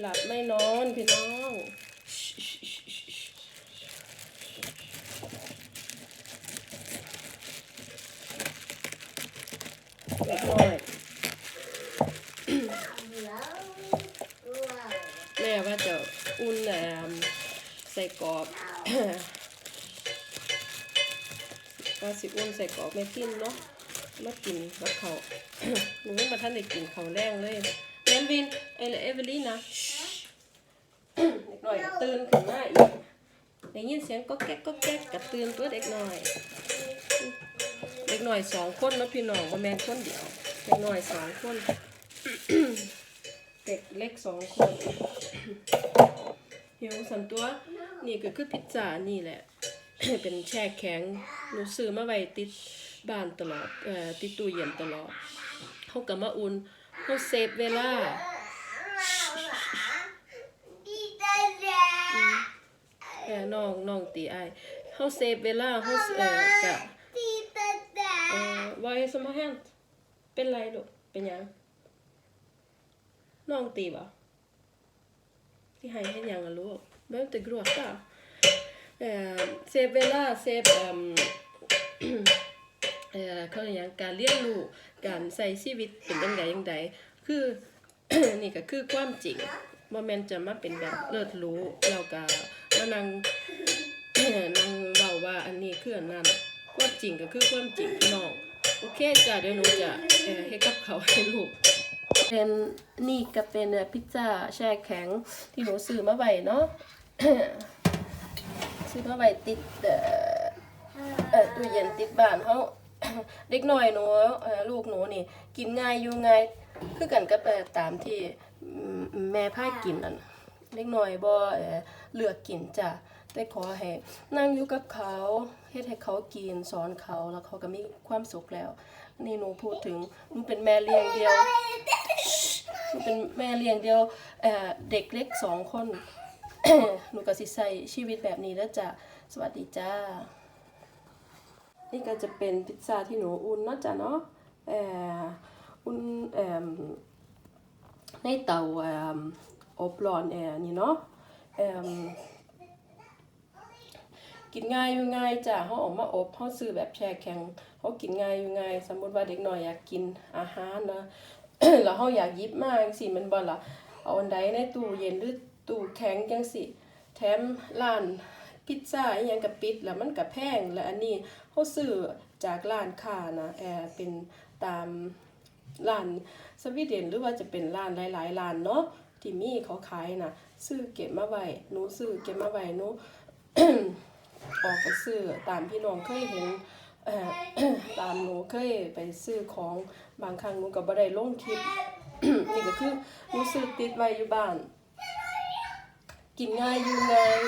หลับไม่นอนพี่น้องเล็กน้อยแม่ว่าจะอุ่นแหนมใส่กรอบว่าสิอุ่นใส่กรอบไม่กินเนาะมากินกับเขาหนูไม่มาท่านได้กินเขาแรงเลย อนวินเอลเอเวลีนะเด็กหน่อยก็ตื่นขึ้นมาอีกได้ยินเสียงก็แก๊กก็แก๊กกับตื่นตัวเด็กหน่อย เด็กหน่อยสองคนนะพี่น้องมาแมนคนเดียว เด็กหน่อยสองคน เด็กเล็กสองคนหิวสันตัว นี่ก็คือพิซซ่านี่แหละ เป็นแช่แข็งหนูซื้อมาไว้ติดบ้านตลอดเอ่อติดตู้เย็นตลอดเขาก็มาอุ่น เขาเซฟเวลาเออน้องน้องตีไอายเขาเซฟเวลาเขาเอ่อกะเอ่อวายสมาแฮนเป็นไรลูกเป็นหยังน้องตีบ่ที่ให้ให้หยังอะลูกเบิ่งแต่กลัวตา เอ่อเซฟเวลาเซฟเอ่มเอ่อเขาเรียกหยังการเรียนรู้การใช้ชีวิตเป็นจังไดจังไดคือ นี่ก็คือความจริงบ่แม่นจะมาเป็นแบบเลิศรู้แล้วก็มานั่งนั่งเว้าว่าอันนี้คืออันนั้นความจริงก็คือความจริงพี่น้องโอเคจ้ะเดี๋ยวหนูจะเอ่อเฮ็ดกับเขาให้ลูกเป็นนี่ก็เป็นพิซซ่าแช่แข็งที่หนูซื้อมาไว้เนาะซื้อมาไว้ติดเอ่อตู้เย็นติดบ้านเขา เด็กน้อยหนูลูกหนูนี่ กินง่ายอยู่ง่ายคือกันกับตามที่แม่พากินนั่นเด็กน้อยบ่เลือกกินจ้ะแต่ขอให้นั่งอยู่กับเขาเฮ็ดให้เขากินสอนเขาแล้วเขาก็มีความสุขแล้ว นี่หนูพูดถึงหนูเป็นแม่เลี้ยงเดียวหนูเป็นแม่เลี้ยงเดียวเเด็กเล็กสองคนหนูก็สิใช้ชีวิตแบบนี้แล้วจ้ะสวัสดีจ้า นี่ก็จะเป็นพิซซ่าที่หนูอุ่นเนาะจ้ะเนาะเอ่ออุ่นเอ่มในเตาเอ่มอบร้อนแอร์นี่เนาะเอ่มกินง่ายอยู่ง่ายจ้ะเขาออกมาอบเขาซื้อแบบแช่แข็งเขากินง่ายอยู่ง่าย สมมติว่าเด็กหน้อยอยากกินอาหารนะแล้วเขาอยากยิบมาจังสิมันบ่ล่ะเอาอันใดในตู้เย็นหรือตู้แข็งจังสิแถมร้าน พิซซ่าอหยังกับปิดแล้วมันกับแพงแล้วอันนี้เขาซื้อจากร้านค้านะแออเป็นตามร้านสวีเดนหรือว่าจะเป็นร้านหลายๆร้านเนาะที่มีเขาขายนะซื้อเก็บมาไว้หนูซื้อเก็บมาไว้หนูออกไปซื้อตามพี่น้องเคยเห็นตามหนูเคยไปซื้อของบางครั้งหนูก็บ่ได้ลงคลิปนี่ก็คือหนูซื้อติดไว้อยู่บ้าน กินง่ายอยู่ง่าย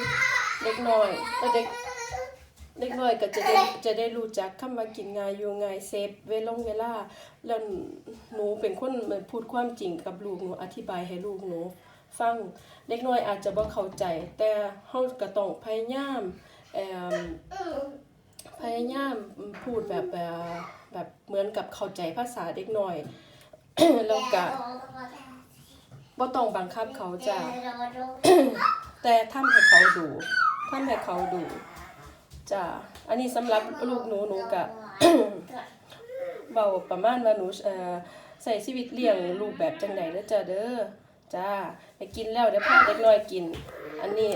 เด็กน้อยแต่เด็กเด็กน้อยก็จะได้จะได้รู้จักคำว่ากินง่ายอยู่ง่ายเซฟเวลงเวลาแล้วหนูเป็นคนมันพูดความจริงกับลูกหนูอธิบายให้ลูกหนูฟังเด็กน้อยอาจจะบ่เข้าใจ แต่เฮาก็ต้องพยายามเอ่มพยายามพูดแบบแบบเหมือนกับเข้าใจภาษาเด็กน้อยแล้วก็ บ่ต้องบังคับเขาจ้ะ แต่ทำให้เขาดูทำให้เขาดูจ้ะ อันนี้สำหรับลูกหนูหนูกะเบาประมาณว่าหนูเอ่อใส่ชีวิตเลี้ยงลูกแบบจังไหนแล้วจ้ะเด้อจ้าไปกินแล้วเดี๋ยวพาเด็กน้อยกิน อันนี้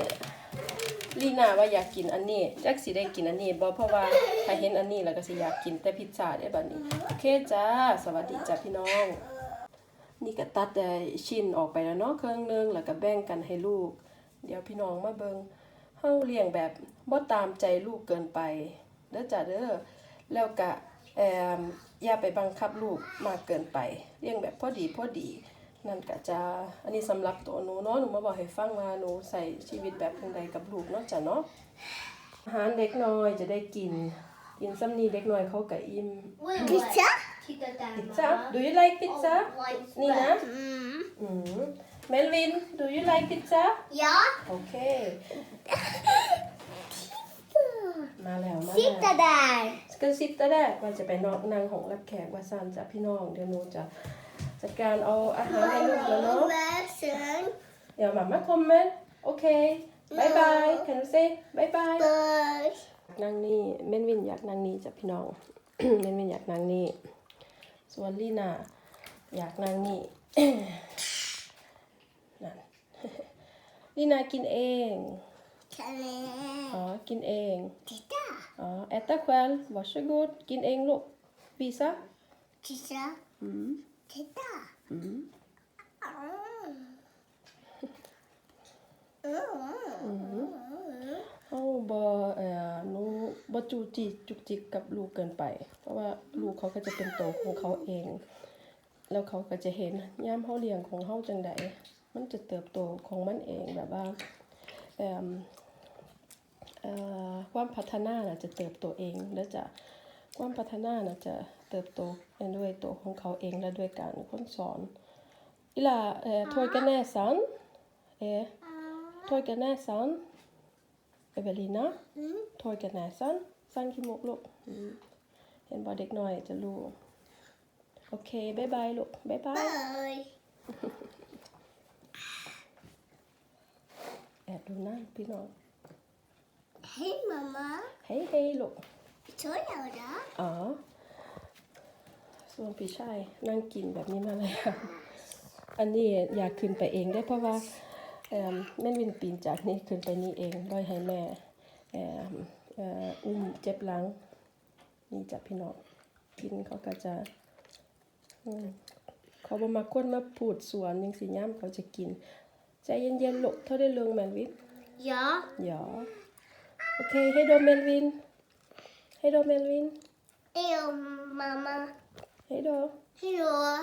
ลีน่าว่าอยากกินอันนี้จักสิได้กินอันนี้บ่เพราะว่าถ้าเห็นอันนี้แล้วก็สิอยากกินแต่พิซซ่าได้บัดนี้ โอเคจ้า สวัสดีจ้ะพี่น้อง นี่ก็ตัดชิ้นออกไปแล้วเนาะเครื่องนึงแล้วก็แบ่งกันให้ลูก เดี๋ยวพี่น้องมาเบิงเฮาเลี้ยงแบบบ่ตามใจลูกเกินไปเด้อจ้ะเด้อแล้วก็แอมอย่าไปบังคับลูกมากเกินไป เลี้ยงแบบพอดีพอดี นั่นก็จะอันนี้สำหรับตัวหนูเนาะหนูมาบอกให้ฟังว่าหนูใส่ชีวิตแบบจังใดกับลูกเนาะจ้ะเนาะอาหารเด็กน้อยจะได้กิน กินซ้ำนี้เด็กน้อยเขาก็อิ่ม Pizza? Pizza do you like pizza นี่นะ Mm. อืม Melvin do you like pizza Ja. โอเค มาแล้วมาแล้ว Sitta där. ก็ซิปตะแรกว่าจะไปนอกนางของรับแขกว่าซันจากพี่น้องเดี๋ยวหนูจะจัดการเอาอาหารให้ลูกแล้วเนาะ Väsen. Ja, mamma kommer. Okej. Bye bye. Kan du säga bye bye? เบิร์ดนา งนี่เม่นวินอยากนางนี่จ้ะพี่น้องเม่นวินอยากนางนี่ส่วนลีน่าอยากนางนี่นั่นลีน่ากินเองทะเลอ๋อกินเองทิตาอ๋อ äta själv varsågod กินเองลูก visa ทิตาอืมทิตาอืมอืมอืม เฮาบ่เอ่อหนูบ่จูจีจุกจิกกับลูกเกินไป เพราะว่าลูกเขาก็จะเป็นโตวของเขาเอง แล้วเขาก็จะเห็นยามเฮาเลี้ยงของเฮาจังใดมันจะเติบโตของมันเองแบบว่าเอ่อความพัฒนาน่ะจะเติบโตเองแล้วจะความพัฒนาน่ะจะเติบโตด้วยตัวของเขาเองและด้วยการค้นสอนอีลาเอ่อถอยกันแน่สันเอ๊ะถอยกันแน่สัน Evelina อืมถอยกันแน่สันสันขี้มุกลูกอืมเห็นบ่เด็กน้อยจะรู้ โอเคบ๊ายบายลูกบ๊ายบาเบิยร์ดแอบดูหน้าพี่น้องเฮ้ยมาม่าเฮ้ยเฮ้ยลูกช่วยเราเหรออ๋อ ส่วนพี่ชายนั่งกินแบบนี้มาเลยค่ะ อันนี้อยากขึ้นไปเองได้เพราะว่าเอ่อ แม่นวินปีนจากนี่ขึ้นไปนี่เองด้อยให้แม่เอ่อเอ่ออุ้มเจ็บหลัง นี่จ้ะพี่น้องกินเขาก็จะอืมเขาบ่มาคนมาพูดสวนยังสิย่ำเขาจะกิน ใจเย็นๆลูกเท่าได้เรื่องแมนวิน Ja. Ja. Okej, hej då Melvin. Hej då Melvin. Hej mamma. Hej då. Hej då.